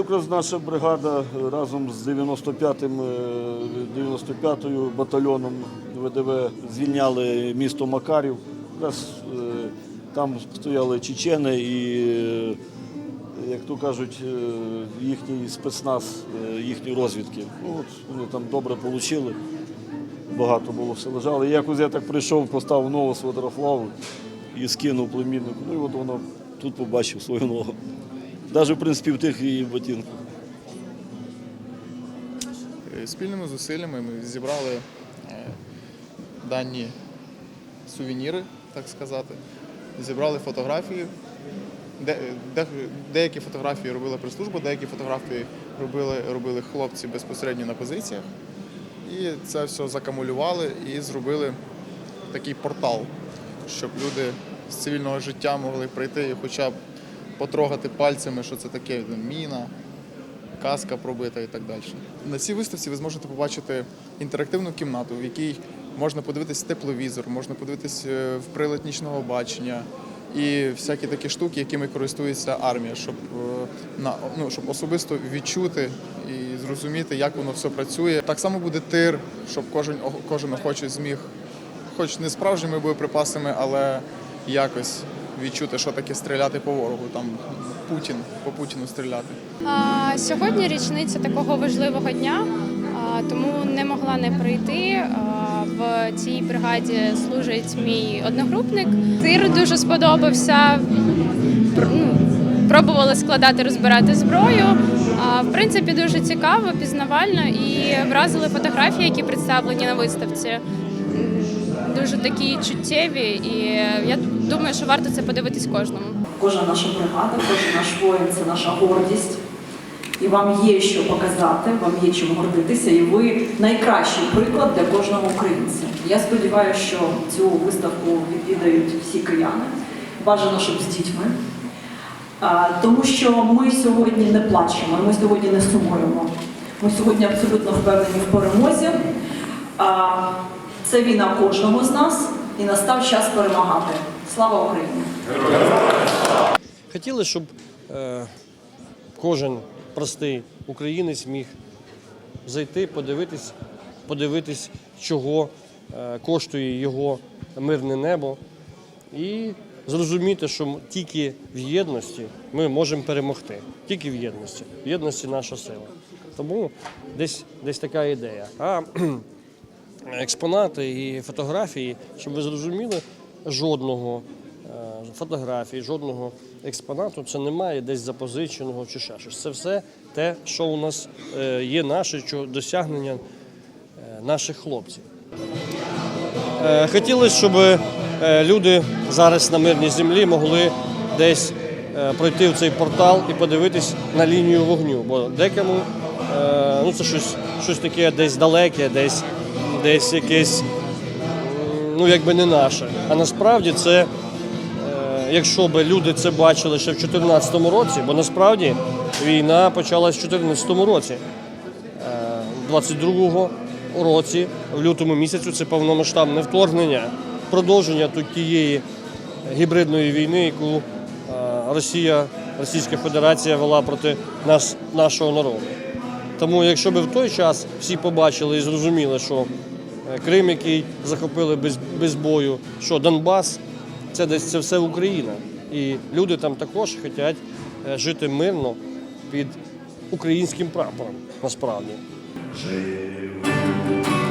якраз наша бригада разом з 95-м, е, 95-ю батальйоном ВДВ звільняли місто Макарів. Якраз е, там стояли чечени і, е, як то кажуть, е, їхній спецназ, е, їхні розвідки. Ну, от вони там добре отримали. Багато було все лежало. Якось я так прийшов, поставив ногу сватрофлаву і скинув племіннику. Ну і от воно тут побачив свою ногу. Навіть, в принципі, в тих її ботинках. Е, Спільними зусиллями ми зібрали е, дані сувеніри, так сказати. Зібрали фотографії. Де, де, деякі фотографії робила прес-служба, деякі фотографії робили, робили хлопці безпосередньо на позиціях. І це все закамулювали і зробили такий портал, щоб люди з цивільного життя могли прийти і хоча б потрогати пальцями, що це таке міна, каска пробита і так далі. На цій виставці ви зможете побачити інтерактивну кімнату, в якій можна подивитись тепловізор, можна подивитись е, в прилад нічного бачення і всякі такі штуки, якими користується армія, щоб, е, на, ну, щоб особисто відчути і зрозуміти, як воно все працює. Так само буде тир, щоб кожен, кожен охочий зміг, хоч не справжніми боєприпасами, але якось відчути, що таке стріляти по ворогу, там Путін, по Путіну стріляти. А, Сьогодні річниця такого важливого дня, а, тому не могла не прийти. А, В цій бригаді служить мій одногрупник. Тир дуже сподобався. Ну, Пробували складати, розбирати зброю. А, В принципі, дуже цікаво, пізнавально і вразили фотографії, які представлені на виставці. Дуже такі чуттєві, і я думаю, що варто це подивитись кожному. Кожна наша бригада, кожен наш воїн це наша гордість. І вам є що показати, вам є чим гордитися, і ви найкращий приклад для кожного українця. Я сподіваюся, що цю виставку відвідають всі кияни. Бажано, щоб з дітьми. Тому що ми сьогодні не плачемо, ми сьогодні не сумуємо. Ми сьогодні абсолютно впевнені в перемозі. Це війна кожного з нас, і настав час перемагати. Слава Україні! Хотіли, щоб е, кожен простий українець міг зайти, подивитись, подивитись, чого е, коштує його мирне небо, і зрозуміти, що тільки в єдності ми можемо перемогти. Тільки в єдності. В єдності наша сила. Тому десь, десь така ідея. А експонати і фотографії, щоб ви зрозуміли, жодного е, фотографії, жодного експонату це немає десь запозиченого чи ще щось. Це все те, що у нас е, є наше досягнення е, наших хлопців. Хотілося, щоб люди зараз на мирній землі могли десь пройти в цей портал і подивитись на лінію вогню. Бо декому ну, це щось, щось таке десь далеке, десь, десь якесь, ну якби не наше. А насправді це, е, якщо б люди це бачили ще в 2014 році, бо насправді війна почалась в 2014 році. 22-го році, в лютому місяцю, це повномасштабне вторгнення, продовження тут тієї гібридної війни, яку е, Росія, Російська Федерація вела проти нас, нашого народу. Тому, якщо б в той час всі побачили і зрозуміли, що е, Крим, який захопили без, без бою, що Донбас, це десь це все Україна. І люди там також хочуть жити мирно під українським прапором, насправді. Жити